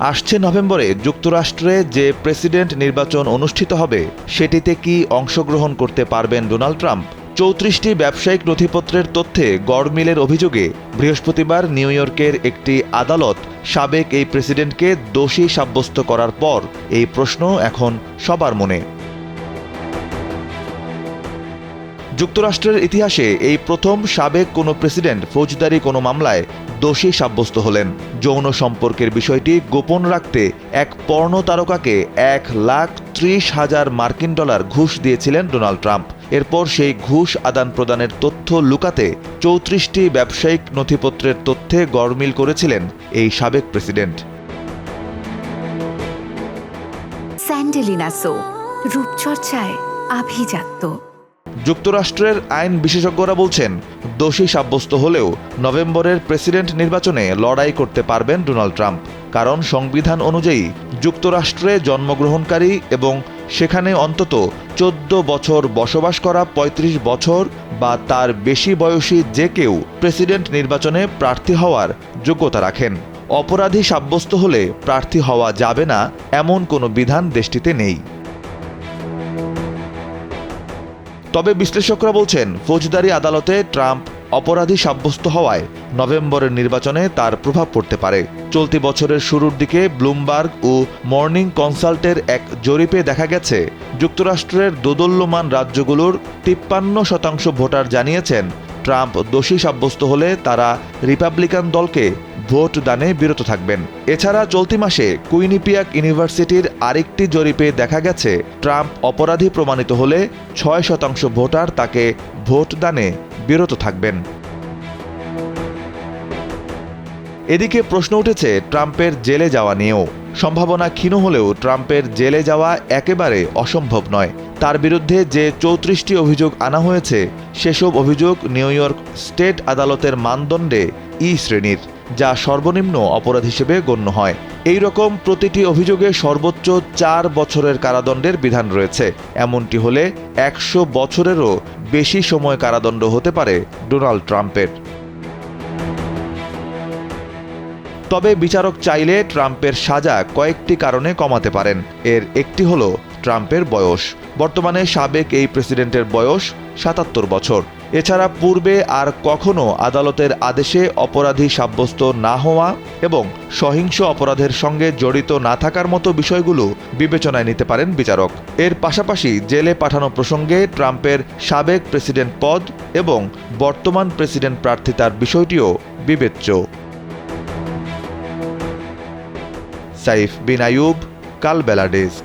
আসছে নভেম্বরে যুক্তরাষ্ট্রে যে প্রেসিডেন্ট নির্বাচন অনুষ্ঠিত হবে, সেটিতে কি অংশগ্রহণ করতে পারবেন ডোনাল্ড ট্রাম্প? চৌত্রিশটি ব্যবসায়িক নথিপত্রের তথ্যে গড়মিলের অভিযোগে বৃহস্পতিবার নিউ ইয়র্কের একটি আদালত সাবেক এই প্রেসিডেন্টকে দোষী সাব্যস্ত করার পর এই প্রশ্ন এখন সবার মনে। যুক্তরাষ্ট্রের ইতিহাসে এই প্রথম সাবেক কোনো প্রেসিডেন্ট ফৌজদারি কোনো মামলায় দোষী সাব্যস্ত হলেন। যৌন সম্পর্কের বিষয়টি গোপন রাখতে এক পর্ণ তারকাকে এক লাখ ত্রিশ হাজার মার্কিন ডলার ঘুষ দিয়েছিলেন ডোনাল্ড ট্রাম্প। এরপর সেই ঘুষ আদান প্রদানের তথ্য লুকাতে চৌত্রিশটি ব্যবসায়িক নথিপত্রের তথ্যে গড়মিল করেছিলেন এই সাবেক প্রেসিডেন্ট। রূপচর্চায় আভিজাত্য। যুক্তরাষ্ট্রের আইন বিশেষজ্ঞরা বলছেন, দোষী সাব্যস্ত হলেও নভেম্বরের প্রেসিডেন্ট নির্বাচনে লড়াই করতে পারবেন ডোনাল্ড ট্রাম্প। কারণ সংবিধান অনুযায়ী যুক্তরাষ্ট্রে জন্মগ্রহণকারী এবং সেখানে অন্তত চোদ্দ বছর বসবাস করা ৩৫ বছর বা তার বেশি বয়সী যে কেউ প্রেসিডেন্ট নির্বাচনে প্রার্থী হওয়ার যোগ্যতা রাখেন। অপরাধী সাব্যস্ত হলে প্রার্থী হওয়া যাবে না, এমন কোনো বিধান দেশটিতে নেই। তবে বিশ্লেষকরা বলছেন, ফৌজদারি আদালতে ট্রাম্প অপরাধী সাব্যস্ত হওয়ায় নভেম্বরের নির্বাচনে তার প্রভাব পড়তে পারে। চলতি বছরের শুরুর দিকে ব্লুমবার্গ ও মর্নিং কনসাল্টের এক জরিপে দেখা গেছে, যুক্তরাষ্ট্রের দোদল্যমান রাজ্যগুলোর তিপ্পান্ন শতাংশ ভোটার জানিয়েছেন, ট্রাম্প দোষী সাব্যস্ত হলে তারা রিপাবলিকান দলকে ভোট দানে বিরত থাকবেন। এছাড়া চলতি মাসে কুইনিপিয়াক ইউনিভার্সিটির আরেকটি জরিপে দেখা গেছে, ট্রাম্প অপরাধী প্রমাণিত হলে ছয় শতাংশ ভোটার তাকে ভোট দানে বিরত থাকবেন। এদিকে প্রশ্ন উঠেছে, ট্রাম্পের জেলে যাওয়া নিয়েও। সম্ভাবনা ক্ষীণ হলেও ট্রাম্পের জেলে যাওয়া একেবারে অসম্ভব নয়। তার বিরুদ্ধে যে চৌত্রিশটি অভিযোগ আনা হয়েছে, সেসব অভিযোগ নিউ ইয়র্ক স্টেট আদালতের মানদণ্ডে ই শ্রেণির, যা সর্বনিম্ন অপরাধ হিসেবে গণ্য হয়। এই রকম প্রতিটি অভিযোগে সর্বোচ্চ চার বছরের কারাদণ্ডের বিধান রয়েছে। এমনটি হলে একশো বছরেরও বেশি সময় কারাদণ্ড হতে পারে ডোনাল্ড ট্রাম্পের। তবে বিচারক চাইলে ট্রাম্পের সাজা কয়েকটি কারণে কমাতে পারেন। এর একটি হল ট্রাম্পের বয়স। বর্তমানে সাবেক এই প্রেসিডেন্টের বয়স সাতাত্তর বছর। এছাড়া পূর্বে আর কখনো আদালতের আদেশে অপরাধী সাব্যস্ত না হওয়া এবং সহিংস অপরাধের সঙ্গে জড়িত না থাকার মতো বিষয়গুলো বিবেচনায় নিতে পারেন বিচারক। এর পাশাপাশি জেলে পাঠানো প্রসঙ্গে ট্রাম্পের সাবেক প্রেসিডেন্ট পদ এবং বর্তমান প্রেসিডেন্ট প্রার্থিতার বিষয়টিও বিবেচ্য। সাইফ বিন আয়ুব কালবেলা ডেস্ক।